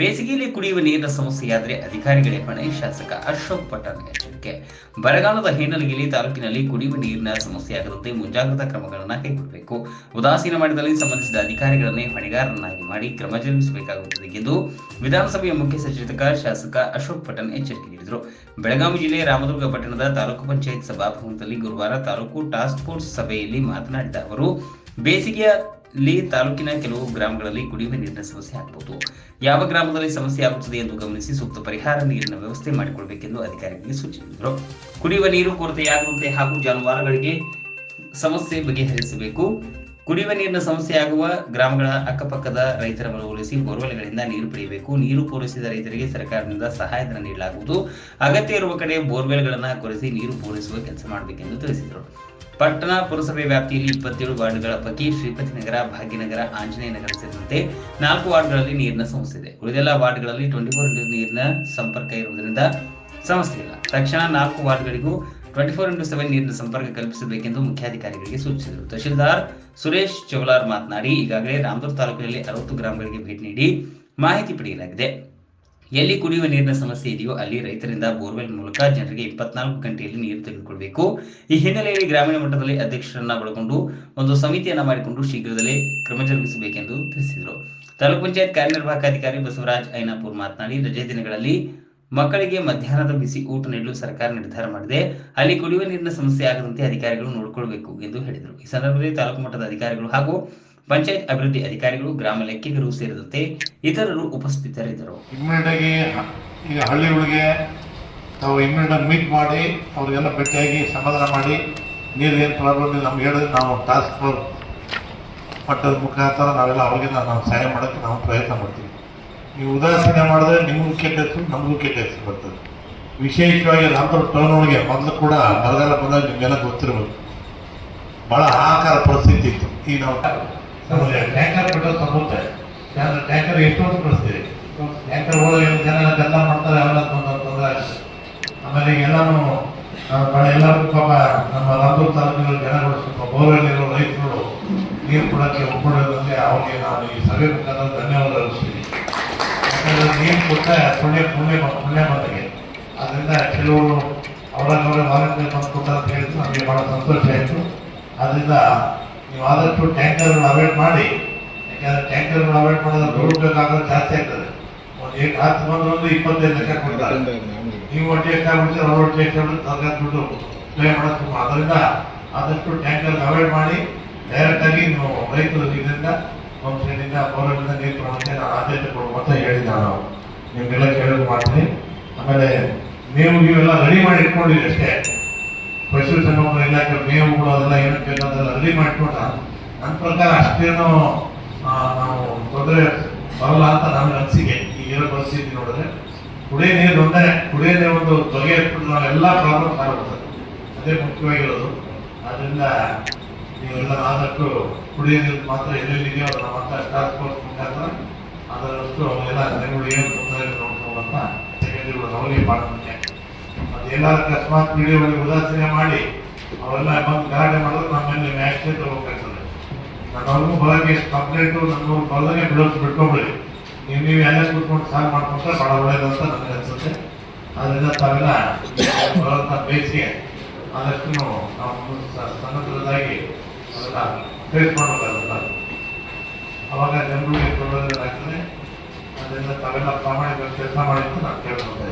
ಬೇಸಿಗೆಯಲ್ಲಿ ಕುಡಿಯುವ ನೀರಿನ ಸಮಸ್ಯೆಯಾದರೆ ಅಧಿಕಾರಿಗಳೇ ಹೊಣೆ ಶಾಸಕ ಅಶೋಕ್ ಪಟ್ಟಣ್ ಎಚ್ಚರಿಕೆ. ಬರಗಾಲದ ಹಿನ್ನೆಲೆಯಲ್ಲಿ ತಾಲೂಕಿನಲ್ಲಿ ಕುಡಿಯುವ ನೀರಿನ ಸಮಸ್ಯೆಯಾಗದಂತೆ ಮುಂಜಾಗ್ರತಾ ಕ್ರಮಗಳನ್ನು ಕೈಗೊಳ್ಳಬೇಕು. ಉದಾಸೀನ ಮಾಡಿದಲ್ಲಿ ಸಂಬಂಧಿಸಿದ ಅಧಿಕಾರಿಗಳನ್ನೇ ಹೊಣೆಗಾರರನ್ನಾಗಿ ಮಾಡಿ ಕ್ರಮ ಜರುಗಿಸಬೇಕಾಗುತ್ತದೆ ಎಂದು ವಿಧಾನಸಭೆಯ ಮುಖ್ಯ ಸಚೇತಕ ಶಾಸಕ ಅಶೋಕ್ ಪಟ್ಟಣ್ ಎಚ್ಚರಿಕೆ ನೀಡಿದರು. ಬೆಳಗಾವಿ ಜಿಲ್ಲೆ ರಾಮದುರ್ಗ ಪಟ್ಟಣದ ತಾಲೂಕು ಪಂಚಾಯತ್ ಸಭಾಭವನದಲ್ಲಿ ಗುರುವಾರ ತಾಲೂಕು ಟಾಸ್ಕ್ ಫೋರ್ಸ್ ಸಭೆಯಲ್ಲಿ ಮಾತನಾಡಿದ ಅವರು ಬೇಸಿಗೆಯಲ್ಲಿ ತಾಲೂಕಿನ ಕೆಲವು ಗ್ರಾಮಗಳಲ್ಲಿ ಕುಡಿಯುವ ನೀರಿನ ಸಮಸ್ಯೆ ಆಗಬಹುದು ಯಾವ ಗ್ರಾಮದಲ್ಲಿ ಸಮಸ್ಯೆ ಆಗುತ್ತದೆ ಎಂದು ಗಮನಿಸಿ ಸೂಕ್ತ ಪರಿಹಾರ ನೀರಿನ ವ್ಯವಸ್ಥೆ ಮಾಡಿಕೊಳ್ಬೇಕೆಂದು ಅಧಿಕಾರಿಗಳಿಗೆ ಸೂಚಿಸಿದರು. ಕುಡಿಯುವ ನೀರು ಕೊರತೆಯಾಗುವಂತೆ ಹಾಗೂ ಜಾನುವಾರುಗಳಿಗೆ ಸಮಸ್ಯೆ ಬಗೆಹರಿಸಬೇಕು. ಕುಡಿಯುವ ನೀರಿನ ಸಮಸ್ಯೆ ಆಗುವ ಗ್ರಾಮಗಳ ಅಕ್ಕಪಕ್ಕದ ರೈತರ ಮನವೊಲಿಸಿ ಬೋರ್ವೆಲ್ಗಳಿಂದ ನೀರು ಪಡೆಯಬೇಕು. ನೀರು ಪೂರೈಸಿದ ರೈತರಿಗೆ ಸರ್ಕಾರದಿಂದ ಸಹಾಯಧನ ನೀಡಲಾಗುವುದು. ಅಗತ್ಯ ಇರುವ ಕಡೆ ಬೋರ್ವೆಲ್ಗಳನ್ನು ಕೊರೆಸಿ ನೀರು ಪೂರೈಸುವ ಕೆಲಸ ಮಾಡಬೇಕೆಂದು ತಿಳಿಸಿದರು. ಪಟ್ಟಣ ಪುರಸಭೆ ವ್ಯಾಪ್ತಿಯಲ್ಲಿ ಇಪ್ಪತ್ತೇಳು ವಾರ್ಡ್ಗಳ ಪೈಕಿ ಶ್ರೀಪತಿ ನಗರ, ಭಾಗ್ಯನಗರ, ಆಂಜನೇಯ ನಗರ ಸೇರಿದಂತೆ ನಾಲ್ಕು ವಾರ್ಡ್ಗಳಲ್ಲಿ ನೀರಿನ ಸಮಸ್ಯೆ ಇದೆ. ಉಳಿದೆಲ್ಲ ವಾರ್ಡ್ಗಳಲ್ಲಿ ಟ್ವೆಂಟಿ ಫೋರ್ ಇಂಟು ನೀರಿನ ಸಂಪರ್ಕ ಇರುವುದರಿಂದ ಸಮಸ್ಯೆ ಇಲ್ಲ. ತಕ್ಷಣ ನಾಲ್ಕು ವಾರ್ಡ್ಗಳಿಗೂ ಟ್ವೆಂಟಿ ಫೋರ್ ಇಂಟು ಸೆವೆನ್ ನೀರಿನ ಸಂಪರ್ಕ ಕಲ್ಪಿಸಬೇಕೆಂದು ಮುಖ್ಯಾಧಿಕಾರಿಗಳಿಗೆ ಸೂಚಿಸಿದರು. ತಹಶೀಲ್ದಾರ್ ಸುರೇಶ್ ಚೌಲಾರ್ ಮಾತನಾಡಿ, ಈಗಾಗಲೇ ರಾಮದುರ್ಗ ತಾಲೂಕಿನಲ್ಲಿ ಅರವತ್ತು ಗ್ರಾಮಗಳಿಗೆ ಭೇಟಿ ನೀಡಿ ಮಾಹಿತಿ ಪಡೆಯಲಾಗಿದೆ. ಎಲ್ಲಿ ಕುಡಿಯುವ ನೀರಿನ ಸಮಸ್ಯೆ ಇದೆಯೋ ಅಲ್ಲಿ ರೈತರಿಂದ ಬೋರ್ವೆಲ್ ಮೂಲಕ ಜನರಿಗೆ ಇಪ್ಪತ್ನಾಲ್ಕು ಗಂಟೆಯಲ್ಲಿ ನೀರು ತೆಗೆದುಕೊಳ್ಬೇಕು. ಈ ಹಿನ್ನೆಲೆಯಲ್ಲಿ ಗ್ರಾಮೀಣ ಮಟ್ಟದಲ್ಲಿ ಅಧ್ಯಕ್ಷರನ್ನ ಒಳಗೊಂಡು ಒಂದು ಸಮಿತಿಯನ್ನ ಮಾಡಿಕೊಂಡು ಶೀಘ್ರದಲ್ಲೇ ಕ್ರಮ ಜರುಗಿಸಬೇಕೆಂದು ತಿಳಿಸಿದರು. ತಾಲೂಕು ಪಂಚಾಯತ್ ಕಾರ್ಯನಿರ್ವಾಹಕ ಅಧಿಕಾರಿ ಬಸವರಾಜ್ ಐನಾಪುರ್ ಮಾತನಾಡಿ, ರಜೆ ದಿನಗಳಲ್ಲಿ ಮಕ್ಕಳಿಗೆ ಮಧ್ಯಾಹ್ನದ ಬಿಸಿ ಊಟ ನೀಡಲು ಸರ್ಕಾರ ನಿರ್ಧಾರ ಮಾಡಿದೆ. ಅಲ್ಲಿ ಕುಡಿಯುವ ನೀರಿನ ಸಮಸ್ಯೆ ಆಗದಂತೆ ಅಧಿಕಾರಿಗಳು ನೋಡಿಕೊಳ್ಳಬೇಕು ಎಂದು ಹೇಳಿದರು. ಈ ಸಂದರ್ಭದಲ್ಲಿ ತಾಲೂಕು ಮಟ್ಟದ ಅಧಿಕಾರಿಗಳು ಹಾಗೂ ಪಂಚಾಯತ್ ಅಭಿವೃದ್ಧಿ ಅಧಿಕಾರಿಗಳು ಗ್ರಾಮ ಲೆಕ್ಕಿಗರು ಸೇರಿದಂತೆ ಇತರರು ಉಪಸ್ಥಿತರಿದ್ದರು. ಇಮ್ಮಿಡಿಯಾಗಿ ಈಗ ಹಳ್ಳಿಗಳಿಗೆ ತಾವು ಇಮ್ಮಿಡಿಯಾಗಿ ಮೀಟ್ ಮಾಡಿ, ಅವರಿಗೆಲ್ಲ ಭೇಟಿಯಾಗಿ ಸಮಾಧಾನ ಮಾಡಿ, ನೀರು ಏನು ಪ್ರಾಬ್ಲಮ್ ಇದೆ ನಮ್ಗೆ ಹೇಳಿದ್ರೆ ನಾವು ಟಾಸ್ಕ್ ಫೋರ್ಸ್ ಮಟ್ಟದ ಮುಖಾಂತರ ನಾವೆಲ್ಲ ಅವ್ರಿಗೆ ನಾವು ಸಹಾಯ ಮಾಡೋಕ್ಕೆ ನಾವು ಪ್ರಯತ್ನ ಮಾಡ್ತೀವಿ. ನೀವು ಉದಾಸೀನ ಮಾಡಿದ್ರೆ ನಿಮಗೂ ಕೆಟ್ಟ ಹೆಸರು, ನಮಗೂ ಕೆಟ್ಟ ಹೆಸರು ಬರ್ತದೆ. ವಿಶೇಷವಾಗಿ ರಾಮಪುರ ಟೌನ್ ಒಳಗೆ ಮೊದಲು ಕೂಡ ಬರಗಾಲ ಬಂದಾಗ ನಿಮಗೆಲ್ಲ ಗೊತ್ತಿರಬೇಕು ಭಾಳ ಆಕಾರ ಪರಿಸ್ಥಿತಿ ಇತ್ತು. ಈಗ ನಾವು ನಮಗೆ ಟ್ಯಾಂಕರ್ ಪೆಟ್ರೋಲ್ ತಗೊಂಡೆ ಟ್ಯಾಂಕರ್ ಎಷ್ಟು ವರ್ಷ ಕಳಿಸ್ತೀರಿ ಟ್ಯಾಂಕರ್ ಒಳಗೆ ಜನ ಗಲ್ಲ ಮಾಡ್ತಾರೆ, ಅವೆಲ್ಲ ತೊಂದರೆ ಆಗುತ್ತೆ. ಆಮೇಲೆ ಎಲ್ಲನೂ ಎಲ್ಲರಿಗೂ ಪಾಪ ನಮ್ಮ ರಾಮದುರ್ಗ ತಾಲೂಕಿನ ಜನಗಳು ಸ್ವಲ್ಪ ಬೋರ್ವೆಲ್ ಇರೋ ರೈತರು, ನೀರು ಕೊಡೋಕ್ಕೆ ಒಪ್ಕೊಳ್ಳೋದಂತೆ ಅವರಿಗೆ ನಾನು ಈ ಸಭೆ ಮುಖಾಂತರ ಧನ್ಯವಾದ ಅರ್ಪಿಸ್ತೀನಿ ಯಾಕಂದ್ರೆ ನೀರು ಕೊಟ್ಟರೆ ಪುಣ್ಯ ಪುಣ್ಯ ಪುಣ್ಯ ಬಂದಿಗೆ. ಅದರಿಂದ ಕೆಲವರು ಅವರವರ ವಾಲಂಟಿಯರ್ ಬಂದು ಕೊಟ್ಟ ಅಂತ ಹೇಳಿದ್ರು. ನಮಗೆ ಭಾಳ ಸಂತೋಷ ಆಯಿತು. ಅದರಿಂದ ನೀವು ಆದಷ್ಟು ಟ್ಯಾಂಕರ್ಗಳು ಅವಾಯ್ಡ್ ಮಾಡಿ. ಯಾಕಂದ್ರೆ ಟ್ಯಾಂಕರ್ ಅವಾಯ್ಡ್ ಮಾಡಿದ್ರೆ ದುರುಪಯೋಗ ಜಾಸ್ತಿ ಆಗ್ತದೆ. ಒಂದು ಏಟ್ ಹತ್ತು ಬಂದ್ರೆ ಒಂದು ಇಪ್ಪತ್ತೈದು ಲಕ್ಷ ಕೊಡ್ತಾರೆ. ನೀವು ಒಟ್ಟಿ ಎಷ್ಟಾಗ್ಬಿಡ್ತೀರ ಅವ್ರ ಒಟ್ಟಿ ಸರ್ಕಾರ ಬಿಟ್ಟು ಪ್ಲೇ ಮಾಡೋದು ತುಂಬ ಅದರಿಂದ ಆದಷ್ಟು ಟ್ಯಾಂಕರ್ ಅವಾಯ್ಡ್ ಮಾಡಿ. ಡೈರೆಕ್ಟಾಗಿ ನೀವು ರೈತರು ಇದರಿಂದ ಸೆಟ್ಟಿಂದ ಬೋರ್ವೆಲ್ನಿಂದ ನೀರು ಕೊಡುವಂತೆ ನಾನು ಆದ್ಯತೆ ಕೊಡುವಂತ ಹೇಳಿದ್ದೆ ನಾನು ನಿಮಗೆಲ್ಲ ಕೇಳೋದು ಮಾಡ್ತೀನಿ. ಆಮೇಲೆ ನೀವು ನೀವೆಲ್ಲ ರೆಡಿ ಮಾಡಿ ಇಟ್ಕೊಂಡಿರಿ ಅಷ್ಟೇ. ಪಶು ಸಂಗೋಪನಾ ಇಲಾಖೆ ಮೇವುಗಳು ಅದೆಲ್ಲ ಏನಕ್ಕೆ ಬೇಕು ಅದೆಲ್ಲ ರೆಡಿ ಮಾಡಿಕೊಟ್ಟ ನನ್ನ ಪ್ರಕಾರ ಅಷ್ಟೇನು ನಾವು ತೊಂದರೆ ಬರಲ್ಲ ಅಂತ ನನ್ನ ಅನಿಸಿಕೆ. ಈಗಿರೋ ಪರಿಸ್ಥಿತಿ ನೋಡಿದ್ರೆ ಕುಡಿಯೋ ನೀರು ಒಂದೇ ಕುಡಿಯ ನೀರು ಒಂದು ಬಗೆ ನಾವು ಎಲ್ಲ ಪ್ರಾಬ್ಲಮ್ ಆಗುತ್ತೆ ಅದೇ ಮುಖ್ಯವಾಗಿರೋದು. ಅದರಿಂದ ನೀವೆಲ್ಲ ಆದಷ್ಟು ಕುಡಿಯೋ ನೀರು ಮಾತ್ರ ಎಲ್ಲೆಲ್ಲಿದೆಯೋ ಅದನ್ನ ಮಾತ್ರ ಟಾಸ್ಕ್ ಫೋರ್ಸ್ ಮುಖಾಂತರ ಅದರಷ್ಟು ಅವೆಲ್ಲ ಜನಗಳು ಏನು ತೊಂದರೆ ನೋಡ್ಕೊಳ್ಳೋಂತ ಸೆಕೆಂಡ್ಗಳು ಅವರಿಗೆ ಭಾಳ ಮುಖ್ಯ ಅದೇನಾದ್ರು ಅಕಸ್ಮಾತ್ ಮೀಡಿಯಾದಲ್ಲಿ ಉದಾಸೀನ ಮಾಡಿ ಅವೆಲ್ಲ ಬಂದು ಗಲಾಟೆ ಮಾಡಿದ್ರೆ ನಮ್ಮಲ್ಲಿ ಮೇಲೆ ಆಕ್ಷನ್ ತಗೋಬೇಕಾಗ್ತದೆ ನನ್ನವ್ರಿಗೂ ಅವ್ರಿಗೂ ಎಷ್ಟು ಕಂಪ್ಲೇಂಟು ನನ್ನವ್ರು ಬರೋದಂಗೆ ಬಿಡೋದು ಬಿಟ್ಕೊಂಬಿಡಿ. ನೀವು ನೀವು ಎಲ್ಲ ಕೂತ್ಕೊಂಡು ಮಾಡ್ಕೊಂಡ್ರೆ ಬಹಳ ಒಳ್ಳೇದು ಅಂತ ನನಗೆ ಅನ್ಸುತ್ತೆ. ಅದರಿಂದ ತಾವೆಲ್ಲ ಬರೋಂಥ ಬೇಸಿಗೆ ಆದಷ್ಟು ನಾವು ಸನ್ನದ್ಧದಾಗಿ ಅದನ್ನ ಫೇಸ್ ಮಾಡಬೇಕಾಗುತ್ತೆ. ಅವಾಗ ಜನರಿಗೆ ತೊಂದರೆ ಆಗ್ತದೆ. ಅದರಿಂದ ತಾವೆಲ್ಲ ಪ್ರಾಮಾಣಿಕ ಕೆಲಸ ಮಾಡಿ ಅಂತ ನಾನು ಕೇಳ್ಕೊಳ್ತಾ